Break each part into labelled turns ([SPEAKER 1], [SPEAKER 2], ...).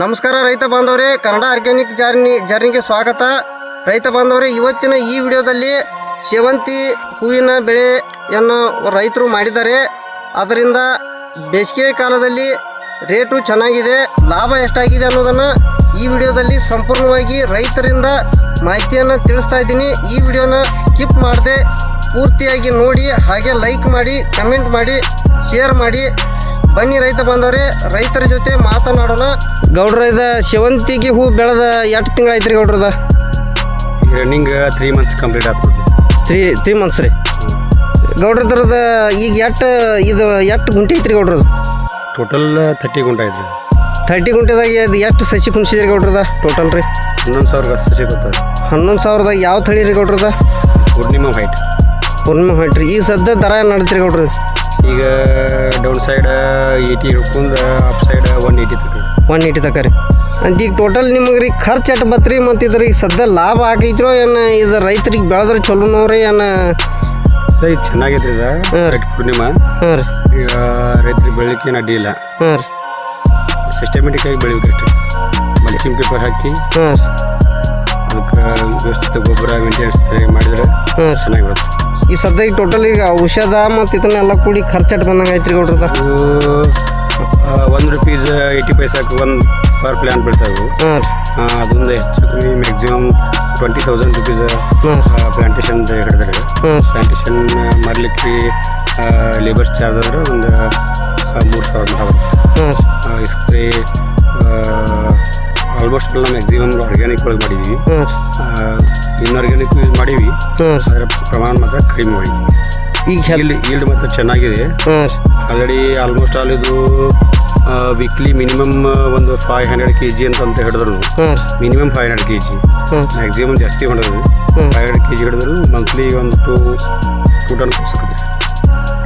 [SPEAKER 1] ನಮಸ್ಕಾರ ರೈತ ಬಾಂಧವರೇ, ಕನ್ನಡ ಆರ್ಗ್ಯಾನಿಕ್ ಜರ್ನಿ ಜರ್ನಿಗೆ ಸ್ವಾಗತ. ರೈತ ಬಾಂಧವರೇ, ಇವತ್ತಿನ ಈ ವಿಡಿಯೋದಲ್ಲಿ ಸೇವಂತಿ ಹೂವಿನ ಬೆಳೆಯನ್ನು ರೈತರು ಮಾಡಿದ್ದಾರೆ. ಅದರಿಂದ ಬೇಸಿಗೆ ಕಾಲದಲ್ಲಿ ರೇಟು ಚೆನ್ನಾಗಿದೆ, ಲಾಭ ಎಷ್ಟಾಗಿದೆ ಅನ್ನೋದನ್ನು ಈ ವಿಡಿಯೋದಲ್ಲಿ ಸಂಪೂರ್ಣವಾಗಿ ರೈತರಿಂದ ಮಾಹಿತಿಯನ್ನು ತಿಳಿಸ್ತಾ ಇದ್ದೀನಿ. ಈ ವಿಡಿಯೋನ ಸ್ಕಿಪ್ ಮಾಡದೆ ಪೂರ್ತಿಯಾಗಿ ನೋಡಿ, ಹಾಗೆ ಲೈಕ್ ಮಾಡಿ, ಕಮೆಂಟ್ ಮಾಡಿ, ಶೇರ್ ಮಾಡಿ. ಬನ್ನಿ ರೈತ ಬಂದವ್ರೆ ರೈತರ ಜೊತೆ ಮಾತನಾಡೋಣ. ಗೌಡ್ರ ಇದ ಸೇವಂತಿಗೆ ಹೂ ಬೆಳೆದ ಎಷ್ಟು ತಿಂಗಳು ಐತ್ರಿ ಗೌಡ್ರದ?
[SPEAKER 2] ರನ್ನಿಂಗ್ ತ್ರೀ ಮಂತ್ಸ್ ಕಂಪ್ಲೀಟ್ ಆಗ್ತದೆ
[SPEAKER 1] ತ್ರೀ ತ್ರೀ ಮಂತ್ಸ್ ರೀ. ಗೌಡ್ರದ್ರದ ಈಗ ಎಷ್ಟು ಇದು ಎಷ್ಟು ಗುಂಟೆ ಐತ್ರಿ ಗೌಡ್ರದ್ದು?
[SPEAKER 2] ಟೋಟಲ್ ಥರ್ಟಿ ಗುಂಟೆ ಐತ್ರಿ.
[SPEAKER 1] ಥರ್ಟಿ ಗುಂಟೆದಾಗ ಅದು ಎಷ್ಟು ಸಸಿ ಕುಣಿಸಿದ್ರಿ ಗೌಡ್ರದ ಟೋಟಲ್ ರೀ?
[SPEAKER 2] ಹನ್ನೊಂದು ಸಾವಿರ ಸಸಿ ಕೊಡ್ತಾರೆ
[SPEAKER 1] ಹನ್ನೊಂದು ಸಾವಿರದಾಗ ಯಾವ ತಳಿ ರೀ ಗೌಡ್ರದ?
[SPEAKER 2] ಪೂರ್ಣಿಮಾ ವೈಟ್
[SPEAKER 1] ಪೂರ್ಣಿಮಾ ಹೈಟ್ರಿ ಈಗ ಸದ್ಯ ದರ ಏನು ನಡೀತ್ರಿ ಗೌಡ್ರದ್ದು?
[SPEAKER 2] ಈಗ ಡೌನ್ ಸೈಡ್ ಏಯ್ಟಿ ಹಿಡ್ಕೊಂಡು ಅಪ್ ಸೈಡ್ ಒನ್ ಏಯ್ಟಿ ತಕ.
[SPEAKER 1] ಒನ್ ಏಯ್ಟಿ ತಕ ರೀ. ಅಂತ ಈಗ ಟೋಟಲ್ ನಿಮಗೆ ರೀ ಖರ್ಚು ಅಟ್ ಬತ್ರಿ ಮತ್ತು ಇದ್ರಿಗೆ ಸದ್ಯ ಲಾಭ ಹಾಕೈತ್ರೋ ಏನು ಇದು ರೈತರಿಗೆ ಬೆಳೆದ್ರೆ ಚಲೋನೋ ರೀ ಏನು?
[SPEAKER 2] ರೈತ ಚೆನ್ನಾಗೈತೆ ಇದು. ರೈತ ಪೂರ್ಣಿಮಾ
[SPEAKER 1] ಹಾಂ ರೀ.
[SPEAKER 2] ಈಗ ರೈತರಿಗೆ ಬೆಳಿಲಿಕ್ಕೆ ಏನು ಅಡ್ಡಿಯಿಲ್ಲ ಇಲ್ಲ.
[SPEAKER 1] ಹಾಂ ರೀ.
[SPEAKER 2] ಸಿಸ್ಟಮೆಟಿಕ್ ಆಗಿ ಬೆಳಿಬೇಕಷ್ಟೇ ಮಲ್ಚಿಂಗ್ ಪೇಪರ್ ಹಾಕಿ.
[SPEAKER 1] ಹಾಂ
[SPEAKER 2] ಅದಕ್ಕೆ ವ್ಯವಸ್ಥಿತ ಗೊಬ್ಬರ ಮೇಂಟೆನೆನ್ಸ್ ಮಾಡಿದ್ರೆ ಚೆನ್ನಾಗಿ ಬರುತ್ತೆ
[SPEAKER 1] ಈ ಸದ್ಯ ಈಗ ಟೋಟಲ್ ಈಗ ಔಷಧ ಮತ್ತು ಇದನ್ನೆಲ್ಲ ಕೂಡಿ ಖರ್ಚಟ್ ಬಂದಂಗೆ ಐತ್ರಿ ಗೌಡ್ರದ
[SPEAKER 2] ಸರ್ ಒಂದು ರುಪೀಸ್ ಏಯ್ಟಿ ಪೈಸಾಕ್ಕೆ ಒಂದು ಪರ್ ಪ್ಲ್ಯಾನ್ ಬೀಳ್ತಾವೆ
[SPEAKER 1] ಹಾಂ ರೀ.
[SPEAKER 2] ಅದೊಂದು ಹೆಚ್ಚು ಕಮ್ಮಿ maximum twenty thousand rupees plantation ಹಿಡಿದ್ರೆ. ಪ್ಲಾಂಟೇಶನ್ ಮಾರಲಿಕ್ಕೆ ಲೇಬರ್ಸ್ ಚಾರ್ಜ್ ಅಂದರೆ ಒಂದು ಮೂರು ಸಾವಿರ
[SPEAKER 1] ಹಾಂ
[SPEAKER 2] ಸ್ಪ್ರೇ ಆಲ್ಮೋಸ್ಟ್ ಎಲ್ಲ ಮ್ಯಾಕ್ಸಿಮಮ್ ಆರ್ಗ್ಯಾನಿಕ್ ಒಳಗೆ ಮಾಡಿದ್ವಿ. ಇನ್ಆರ್ಗ್ಯಾನಿಕ್ ಯೂಸ್ ಮಾಡೀವಿ ಅದರ ಪ್ರಮಾಣ ಮಾತ್ರ ಕಡಿಮೆ ಮಾಡಿ
[SPEAKER 1] ರೀ ಈಗ
[SPEAKER 2] ಈಲ್ಡ್ ಮಾತ್ರ ಚೆನ್ನಾಗಿದೆ. ಆಲ್ರೆಡಿ ಆಲ್ಮೋಸ್ಟ್ ಆಲ್ ಇದು ವೀಕ್ಲಿ ಮಿನಿಮಮ್ ಒಂದು ಫೈವ್ ಹಂಡ್ರೆಡ್ ಕೆ ಜಿ ಅಂತ ಅಂತ ಹಿಡಿದ್ರು minimum five hundred K G maximum ಜಾಸ್ತಿ
[SPEAKER 1] ಮಾಡಿದ್ವಿ.
[SPEAKER 2] ಫೈವ್ ಹಂಡ್ರೆಡ್ ಕೆ ಜಿ ಹಿಡಿದ್ರು ಮಂತ್ಲಿ ಒಂದು ಟೂ ಟೂ ಟನ್ ಕಸಕತ್ರಿ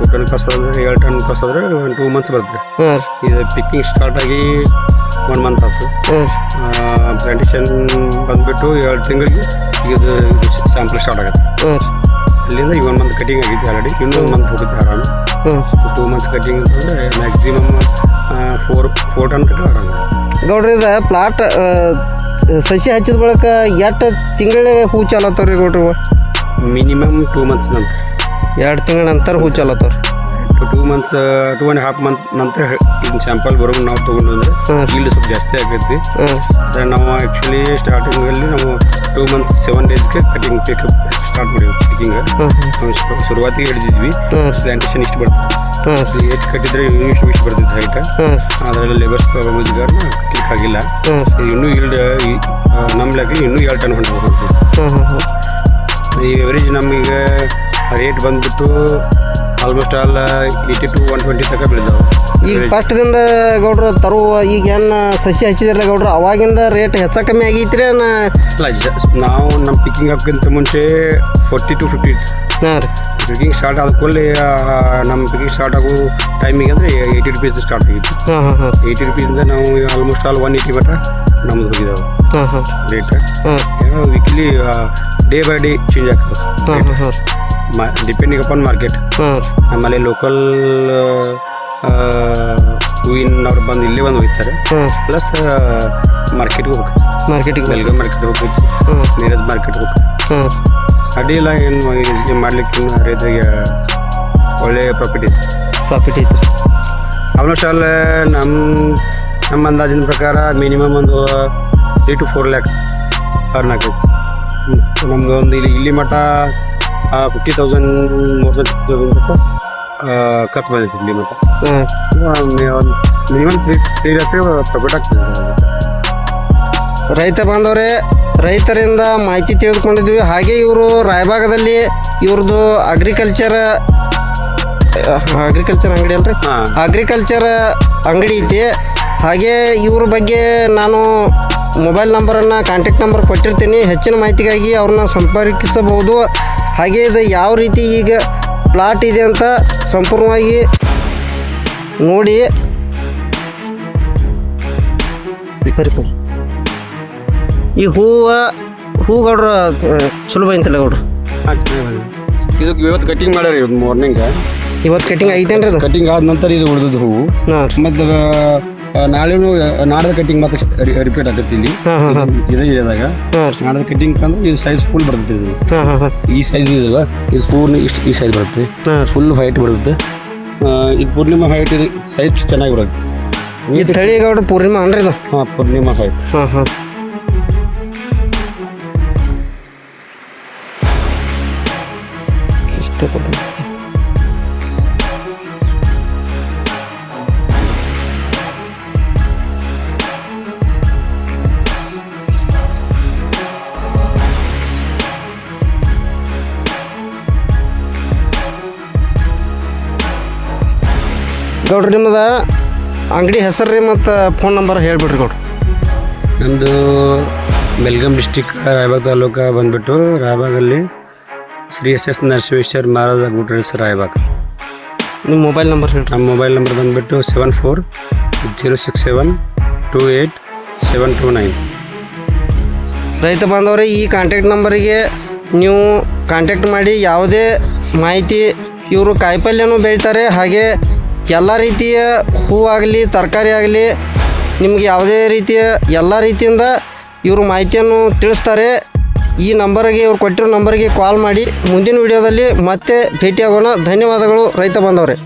[SPEAKER 2] ಟೂ ಟನ್ ಕಸೋದ್ರೆ ಏಳು ಟನ್ ಕಸೋದ್ರೆ ಒಂದು ಟೂ ಮಂತ್ಸ್ ಬರ್ತದೆ.
[SPEAKER 1] ಹಾಂ
[SPEAKER 2] ಇದು ಪಿಕ್ಕಿಂಗ್ ಸ್ಟಾರ್ಟ್ ಆಗಿ ಒನ್ ಮಂತ್ ಆಯ್ತು
[SPEAKER 1] ಹಾಂ
[SPEAKER 2] ಪ್ಲಾಂಟೇಶನ್ ಬಂದುಬಿಟ್ಟು ಎರಡು ತಿಂಗಳಿಗೆ ಇದು ಸ್ಯಾಂಪಲ್ ಸ್ಟಾರ್ಟ್ ಆಗುತ್ತೆ.
[SPEAKER 1] ಹಾಂ
[SPEAKER 2] ಅಲ್ಲಿಂದ ಈಗ ಒನ್ ಮಂತ್ ಕಟಿಂಗ್ ಆಗಿತ್ತು ಆಲ್ರೆಡಿ ಇನ್ನೊಂದು ಮಂತ್ ಹೋಗುತ್ತೆ ಆರಾಮ. ಟೂ ಮಂತ್ಸ್ ಕಟಿಂಗ್ ಅಂತಂದರೆ ಮ್ಯಾಕ್ಸಿಮಮ್ ಫೋರ್ ಫೋರ್ ಟನ್ ತನಕ ಆರಾಮ.
[SPEAKER 1] ನೋಡ್ರಿ ಇದು ಪ್ಲಾಟ್ ಸಸಿ ಹಚ್ಚಿದ ಬಳಿಕ ಎಷ್ಟು ತಿಂಗಳ ಹೂ ಚಾಲತ್ತವ್ರಿ ರೀ ಗೌಡ್ರಿ?
[SPEAKER 2] ಮಿನಿಮಮ್ ಟೂ ಮಂತ್ಸ್ ನಂತರ.
[SPEAKER 1] ಎರಡು ತಿಂಗಳ ನಂತರ ಹೂ two
[SPEAKER 2] two months two and half month ನಂತರ ಇನ್ನು ಸ್ಯಾಂಪಲ್ ಬರೋಂಗೆ ನಾವು ತೊಗೊಂಡು ಅಂದರೆ
[SPEAKER 1] ಹಾಂ.
[SPEAKER 2] ಸ್ವಲ್ಪ ಜಾಸ್ತಿ ಆಗೈತಿ ನಾವು ಆ್ಯಕ್ಚುಲಿ ಸ್ಟಾರ್ಟಿಂಗಲ್ಲಿ ನಾವು ಟೂ ಮಂತ್ಸ್ ಸೆವೆನ್ ಡೇಸ್ಗೆ ಕಟಿಂಗ್ ಪಿಕಪ್ ಸ್ಟಾರ್ಟ್ ಮಾಡಿದ್ವಿ ನಾವು ಶು- ಶುರುವಾತಿಗೆ ಹಿಡಿದಿದ್ವಿ. ಪ್ಲಾಂಟೇಶನ್ ಇಷ್ಟು ಬರ್ತದೆ. ಹೆಚ್ಚು ಕಟ್ಟಿದ್ರೆ ಇನ್ನೂ ಇಷ್ಟು ಇಷ್ಟು ಬರ್ತಿತ್ತು ಹೈಟ್ ಅದರಲ್ಲಿ ಲೇಬರ್ಸ್ ಪ್ರಾಬ್ಲಮ್ ಇದ್ದಾರೆ ಕ್ಲಿಕ್ ಆಗಿಲ್ಲ. ಇನ್ನೂ ಈಲ್ಡ್ ನಮ್ಮ ಲೆಕ್ಕ ಇನ್ನೂ ಎರಡು ಟನ್ ಹೊಂಟು ಈ ಎವರೇಜ್ ನಮಗೆ ರೇಟ್ ಬಂದ್ಬಿಟ್ಟು almost all eighty to one twenty ತನಕ ಬೆಳೆದವು.
[SPEAKER 1] ಈಗ ಫಸ್ಟ್ದಿಂದ ಗೌಡ್ರು ತರುವ ಈಗ ಏನು ಸಸಿ ಹಚ್ಚಿದಿರಲ್ಲ ಗೌಡ್ರು ಅವಾಗಿಂದ ರೇಟ್ ಹೆಚ್ಚ ಕಮ್ಮಿ ಆಗೈತ್ರಿ ನಾ
[SPEAKER 2] ನಾವು ನಮ್ಮ ಪಿಕ್ಕಿಂಗ್ ಹಾಕಿಂತ ಮುಂಚೆ ಫೋರ್ಟಿ ಟು ಫಿಫ್ಟಿ
[SPEAKER 1] ಹಾಂ ರೀ.
[SPEAKER 2] ಪಿಕ್ಕಿಂಗ್ ಸ್ಟಾರ್ಟ್ ಆದ ಕೂಡಲೇ ನಮ್ಮ ಪಿಕ್ಕಿಂಗ್ ಸ್ಟಾರ್ಟ್ ಆಗೋ ಟೈಮಿಗೆ ಅಂದರೆ ಏಯ್ಟಿ ರುಪೀಸ್ ಸ್ಟಾರ್ಟ್ ಆಗಿತ್ತು.
[SPEAKER 1] ಹಾಂ ಹಾಂ ಹಾಂ.
[SPEAKER 2] ಏಯ್ಟಿ ರುಪೀಸಿಂದ ನಾವು ಆಲ್ಮೋಸ್ಟ್ ಆಲ್ ಒನ್ ಏಯ್ಟಿ ಮಟ್ಟ ನಮ್ದು ಹೋಗಿದ್ದಾವೆ
[SPEAKER 1] ಹಾಂ ಹಾಂ.
[SPEAKER 2] ರೇಟ್
[SPEAKER 1] ಹಾಂ.
[SPEAKER 2] Weekly day by day change ಆಗ್ತದೆ.
[SPEAKER 1] ಹಾಂ ಹಾಂ ಹಾಂ.
[SPEAKER 2] ಡಿಪೆಂಡಿಂಗ್ ಅಪಾನ್ ಮಾರ್ಕೆಟ್ ಆಮೇಲೆ ಲೋಕಲ್ ಹೂವಿನವ್ರು ಬಂದು ಇಲ್ಲೇ ಬಂದು
[SPEAKER 1] ಹೋಗ್ತಾರೆ
[SPEAKER 2] ಪ್ಲಸ್ ಮಾರ್ಕೆಟ್ಗೆ ಹೋಗ್ತಾರೆ
[SPEAKER 1] ಮಾರ್ಕೆಟಿಗೆ
[SPEAKER 2] ಬೆಲ್ಗಾಮ್ ಮಾರ್ಕೆಟ್ ಹೋಗ್ಬೇಕು. ನೀರಜ್ ಮಾರ್ಕೆಟ್ ಹೋಗ್ತಾರೆ ಅಡಿಯಲ್ಲ ಏನು ಮಾಡ್ಲಿಕ್ಕೆ ರೈತರಿಗೆ ಒಳ್ಳೆಯ ಪ್ರಾಫಿಟ್ ಇತ್ತು.
[SPEAKER 1] ಪ್ರಾಫಿಟ್ ಇತ್ತು.
[SPEAKER 2] ಆಲ್ಮೋಸ್ಟ್ ಆಲ್ ನಮ್ಮ ನಮ್ಮ ಅಂದಾಜಿನ ಪ್ರಕಾರ ಮಿನಿಮಮ್ ಒಂದು three to four lakh earn ಆಗ್ತೈತಿ ನಮ್ಗೆ ಒಂದು ಇಲ್ಲಿ ಇಲ್ಲಿ ಮಟ್ಟ fifty thousand more than fifty thousand ಮಟ್ಟ ಖರ್ಚು ಬಂದೈತಿ ಇಲ್ಲಿ
[SPEAKER 1] ಮತ್ತು.
[SPEAKER 2] Minimum three three lakh profit ಆಗ್ತದೆ.
[SPEAKER 1] ರೈತ ಬಾಂಧವರೇ ರೈತರಿಂದ ಮಾಹಿತಿ ತಿಳಿದುಕೊಂಡಿದ್ವಿ ಹಾಗೆ ಇವರು ರಾಯಭಾಗದಲ್ಲಿ ಇವ್ರದ್ದು ಅಗ್ರಿಕಲ್ಚರ್ ಅಗ್ರಿಕಲ್ಚರ್ ಅಂಗಡಿ ಅಲ್ರಿ? ಅಗ್ರಿಕಲ್ಚರ್ ಅಂಗಡಿ ಐತಿ. ಹಾಗೆ ಇವ್ರ ಬಗ್ಗೆ ನಾನು ಮೊಬೈಲ್ ನಂಬರನ್ನು ಕಾಂಟ್ಯಾಕ್ಟ್ ನಂಬರ್ ಕೊಟ್ಟಿರ್ತೀನಿ. ಹೆಚ್ಚಿನ ಮಾಹಿತಿಗಾಗಿ ಅವ್ರನ್ನ ಸಂಪರ್ಕಿಸಬಹುದು. ಹಾಗೆ ಇದು ಯಾವ ರೀತಿ ಈಗ ಪ್ಲಾಟ್ ಇದೆ ಅಂತ ಸಂಪೂರ್ಣವಾಗಿ ನೋಡಿ. ಈ ಹೂವು ಹೂ ಗೌಡ್ರ? ಚಲೋ ಬಂತಲ್ಲ ಗೌಡ್ರು
[SPEAKER 2] ಇದಕ್ಕೆ ಇವತ್ತು ಕಟಿಂಗ್ ಮಾಡ್ಯಾರ ಇವತ್ತು ಮಾರ್ನಿಂಗ್
[SPEAKER 1] ಇವತ್ತು ಕಟಿಂಗ್ ಐತೇನ್ರಿ ಅದು?
[SPEAKER 2] ಕಟಿಂಗ್ ಆದ ನಂತರ ಇದು ಉಳಿದದ್ದು ಹೂವು.
[SPEAKER 1] ಹಾಂ.
[SPEAKER 2] ಮತ್ತು ನಾಳೆನು ನಾಡದ ಕಟ್ಟಿಂಗ್ ಮತ್ತೆ ರಿಪೀಟ್ ಆಗುತ್ತೆ ಇಲ್ಲಿ ಇದೇ
[SPEAKER 1] ಇದಾಗ
[SPEAKER 2] ನಾಡದ ಕಟ್ಟಿಂಗ್ ಅಂದ್ರೆ ಇದು ಸೈಜ್ ಫುಲ್ ಬರ್ತೈತೆ ಇದು. ಈ ಸೈಜ್ ಇದಲ್ಲ ಇದು ಫೂರ್ನ ಇಷ್ಟು ಈ ಸೈಜ್ ಬರುತ್ತೆ. ಫುಲ್ ಹೈಟ್ ಬರುತ್ತೆ. ಇದು ಪೂರ್ಣಿಮಾ ಹೈಟ್ ಇದು ಸೈಜ್ ಚೆನ್ನಾಗಿ ಬರುತ್ತೆ.
[SPEAKER 1] ಈ ತಳಿಗೌಡ ಪೂರ್ಣಿಮಾ ಅನ್ರಿ ಇದು?
[SPEAKER 2] ಹಾಂ ಪೂರ್ಣಿಮಾ ಹೈಟ್
[SPEAKER 1] ಹಾಂ ಹಾಂ. ಇಷ್ಟೇ ಗೌಡ್ರ ನಿಮ್ಮದ ಅಂಗಡಿ ಹೆಸರು ರೀ ಮತ್ತು ಫೋನ್ ನಂಬರ್ ಹೇಳ್ಬಿಡ್ರಿ ಗೌಡ್ರಿ.
[SPEAKER 2] ನಮ್ಮದು ಬೆಲ್ಗಾಮ್ ಡಿಸ್ಟಿಕ್ ರಾಯಬಾಗ್ ತಾಲೂಕ ಬಂದುಬಿಟ್ಟು ರಾಯಬಾಗಲ್ಲಿ ಶ್ರೀ ಎಸ್ ಎಸ್ ನರಸಿಂಹೇಶ್ವರ್ ಮಹಾರಾಜ್ ಆಗ್ಬಿಟ್ರಿ ಸರ್ ರಾಯಬಾಗ್.
[SPEAKER 1] ನಿಮ್ಮ ಮೊಬೈಲ್ ನಂಬರ್ ಹೇಳಿ
[SPEAKER 2] ನಮ್ಮ ಮೊಬೈಲ್ ನಂಬರ್ ಬಂದುಬಿಟ್ಟು seven four zero six seven two eight seven two nine
[SPEAKER 1] ರೈತ ಬಾಂಧವರೇ ಈ ಕಾಂಟ್ಯಾಕ್ಟ್ ನಂಬರಿಗೆ ನೀವು ಕಾಂಟ್ಯಾಕ್ಟ್ ಮಾಡಿ ಯಾವುದೇ ಮಾಹಿತಿ ಇವರು ಕಾಯಿಪಲ್ಯನೂ ಬೆಳಿತಾರೆ ಹಾಗೆ ಎಲ್ಲ ರೀತಿಯ ಹೂವಾಗಲಿ, ತರಕಾರಿ ಆಗಲಿ, ನಿಮಗೆ ಯಾವುದೇ ರೀತಿಯ ಎಲ್ಲ ರೀತಿಯಿಂದ ಇವರು ಮಾಹಿತಿಯನ್ನು ತಿಳಿಸ್ತಾರೆ. ಈ ನಂಬರಿಗೆ, ಇವರು ಕೊಟ್ಟಿರೋ ನಂಬರಿಗೆ ಕಾಲ್ ಮಾಡಿ. ಮುಂದಿನ ವಿಡಿಯೋದಲ್ಲಿ ಮತ್ತೆ ಭೇಟಿಯಾಗೋಣ. ಧನ್ಯವಾದಗಳು ರೈತ ಬಾಂಧವರೇ.